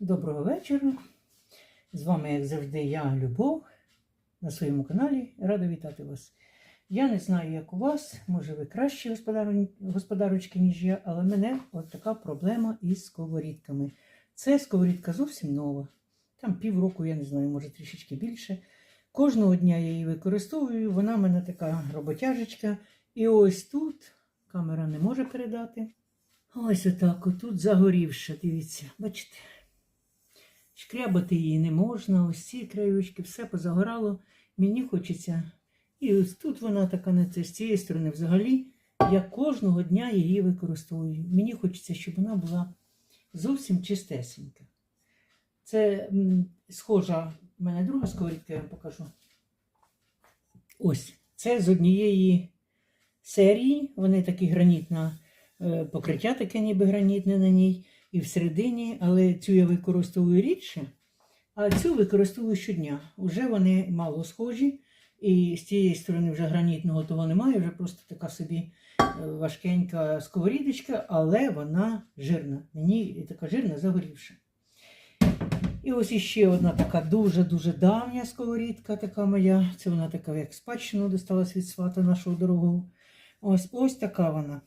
Доброго вечора. З вами, як завжди, я Любов на своєму каналі. Рада вітати вас. Я не знаю, як у вас, може ви кращі господару- господарочки, ніж я, але в мене от така проблема із сковорідками. Це сковорідка зовсім нова. Там півроку, я не знаю, може трішечки більше. Кожного дня я її використовую, вона в мене така роботяжечка. І ось тут камера не може передати. Ось отак, отут загорівша, дивіться, бачите. Шкрябати її не можна, ось ці краючки, все позагорало. Мені хочеться. І ось тут вона така не це з цієї сторони взагалі. Я кожного дня її використовую. Мені хочеться, щоб вона була зовсім чистесенька. Це схожа в мене друга сковорідка, я вам покажу. Ось. Це з однієї серії. Вони такі гранітна е, покриття, таке ніби гранітне на ній і всередині, але цю я використовую рідше, а цю використовую щодня. Уже вони мало схожі, і з цієї сторони вже гранітного того немає, вже просто така собі е, важкенька сковорідочка, але вона жирна. Мені така жирна загорівша. І ось іще одна така дуже-дуже давня сковорідка, така моя. Це вона така, як спадщину досталась від свата нашого дорогого. Ось ось така вона.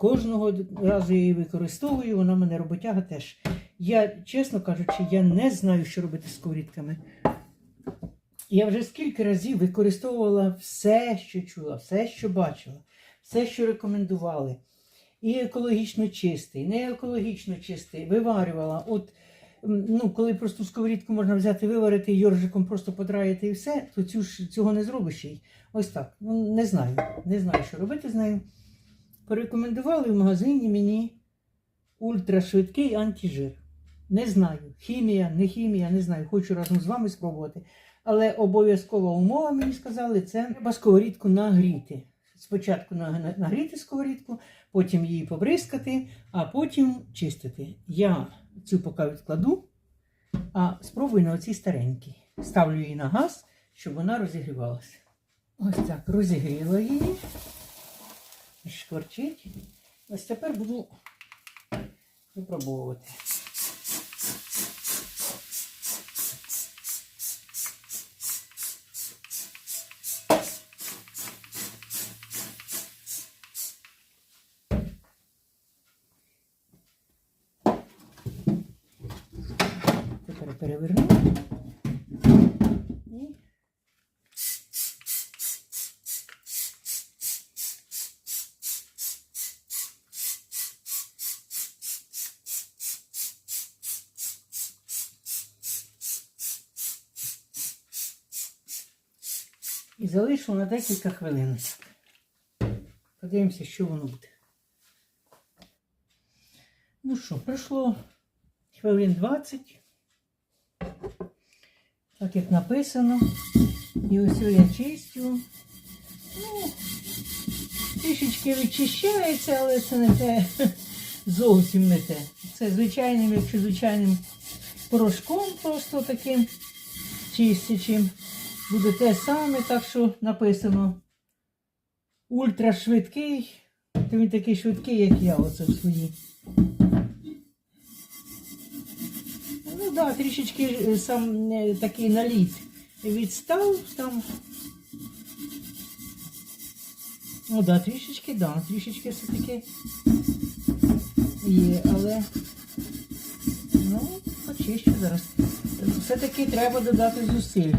Кожного разу я її використовую, вона мене роботяга теж. Я, чесно кажучи, я не знаю, що робити з сковорідками. Я вже скільки разів використовувала все, що чула, все, що бачила, все, що рекомендували. І екологічно чистий, не екологічно чистий, виварювала. От, ну, коли просто сковорідку можна взяти, виварити, йоржиком просто подраїти і все, то цю ж, цього не зробиш їй. Ось так. Ну, не знаю. Не знаю, що робити з нею. Порекомендували в магазині мені ультрашвидкий антижир. Не знаю, хімія, не хімія, не знаю. Хочу разом з вами спробувати. Але обов'язкова умова, мені сказали, це треба сковорідку нагріти. Спочатку нагріти сковорідку, потім її побризкати, а потім чистити. Я цю поки відкладу, а спробую на оцій старенькій. Ставлю її на газ, щоб вона розігрівалася. Ось так, розігріла її. Шкварчить. Ось тепер буду випробовувати. Тепер переверну. І залишу на декілька хвилиночок. Подивимося, що воно буде. Ну що, пройшло хвилин 20. Так як написано. І ось я чистю. Ну, трішечки відчищається, але це не те. Зовсім не те. Це звичайним, якщо звичайним порошком просто таким чистячим. Буде те саме, так що написано ультрашвидкий. То він такий швидкий, як я, оце в своїй. Ну так, да, трішечки е, сам е, такий наліт відстав там. Ну да, трішечки, да, трішечки все-таки є, але ну, очищу зараз. Все-таки треба додати зусиль.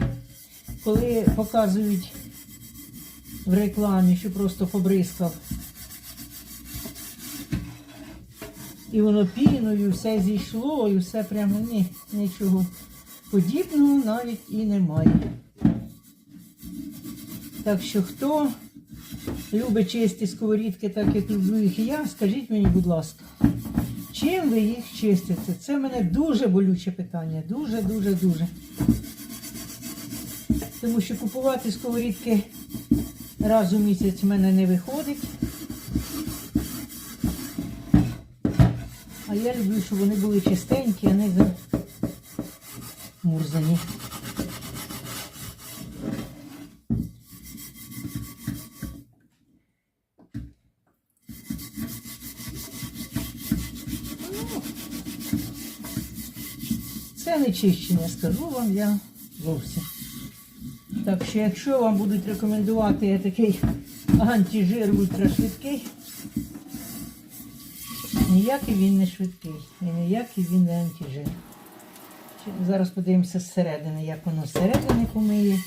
Коли показують в рекламі, що просто побризкав, і воно піною, все зійшло, і все прямо ні, нічого подібного навіть і немає. Так що хто любить чисті сковорідки, так як люблю їх і я, скажіть мені, будь ласка, чим ви їх чистите? Це в мене дуже болюче питання. Дуже, дуже, дуже. Тому що купувати сковорідки раз у місяць в мене не виходить. А я люблю, щоб вони були чистенькі, а не замурзані. Це не чищення, скажу вам я зовсім. Так що, якщо вам будуть рекомендувати я такий антижир ультрашвидкий, ніякий він не швидкий і ніякий він не антижир. Зараз подивимося зсередини, як воно зсередини помиє.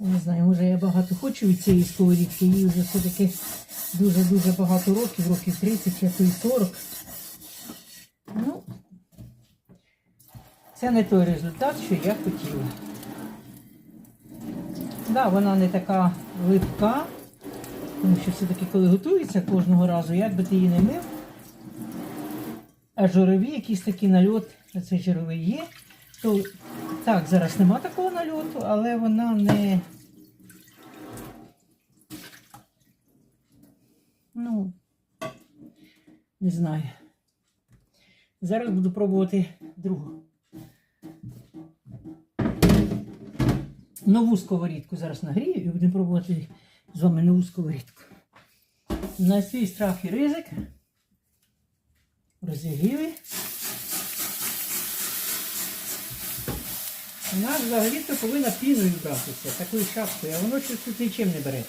Не знаю, може я багато хочу від цієї сковорідки, їй вже все-таки дуже-дуже багато років, років 30, а то й 40. Це не той результат, що я хотіла. Да, вона не така липка, тому що все-таки коли готується кожного разу, як би ти її не мив, а жирові якісь такі нальот, це жировий є, то так, зараз нема такого нальоту, але вона не. Ну, не знаю. Зараз буду пробувати другу. Нову сковорідку зараз нагрію і будемо пробувати з вами нову сковорідку. На свій страх і ризик. Розігріли. Вона взагалі-то повинна піною братися, такою шапкою, а воно щось тут нічим не бере.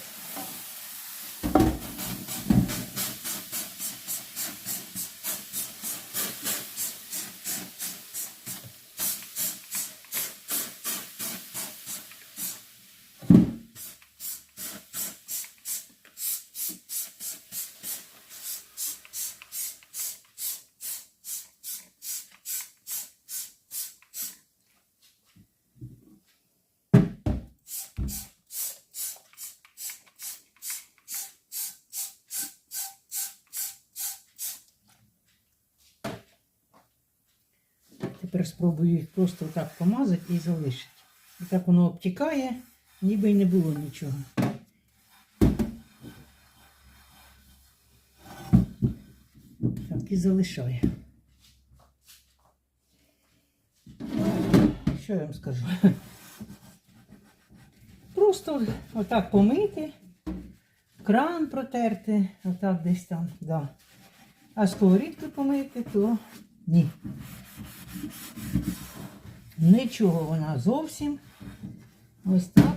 Спробую їх просто так помазати і залишити. І так воно обтікає, ніби й не було нічого. Так і залишаю. Що я вам скажу? Просто отак помити, кран протерти, отак десь там, да. А сковорідку помити, то ні. Нічого вона зовсім. Ось так.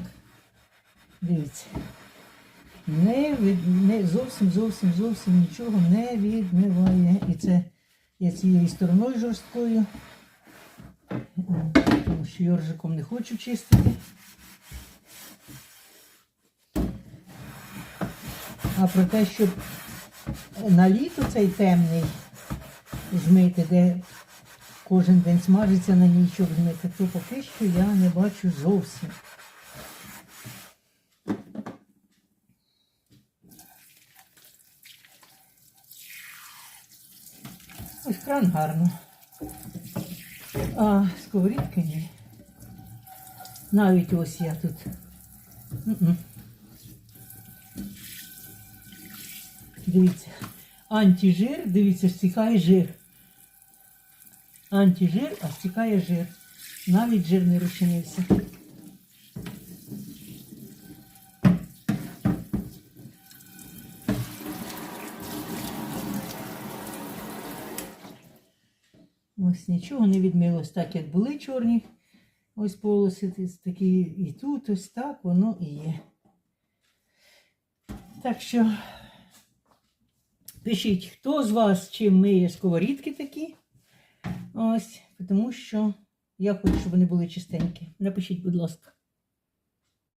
Дивіться. Не, від, не зовсім, зовсім, зовсім нічого не відмиває. І це я цією стороною жорсткою. Тому що йоржиком не хочу чистити. А про те, щоб на літо цей темний змити, де кожен день смажиться на ній, змити, то поки що я не бачу зовсім. Ось кран гарно. А сковорідки ні. Навіть ось я тут. Дивіться. Антижир, дивіться, стікає жир. Антижир, а стікає жир. Навіть жир не розчинився. Ось нічого не відмилось, так як були чорні. Ось полоси такі і тут, ось так воно і є. Так що пишіть, хто з вас чим миє сковорідки такі. Ось, тому що я хочу, щоб вони були чистенькі. Напишіть, будь ласка.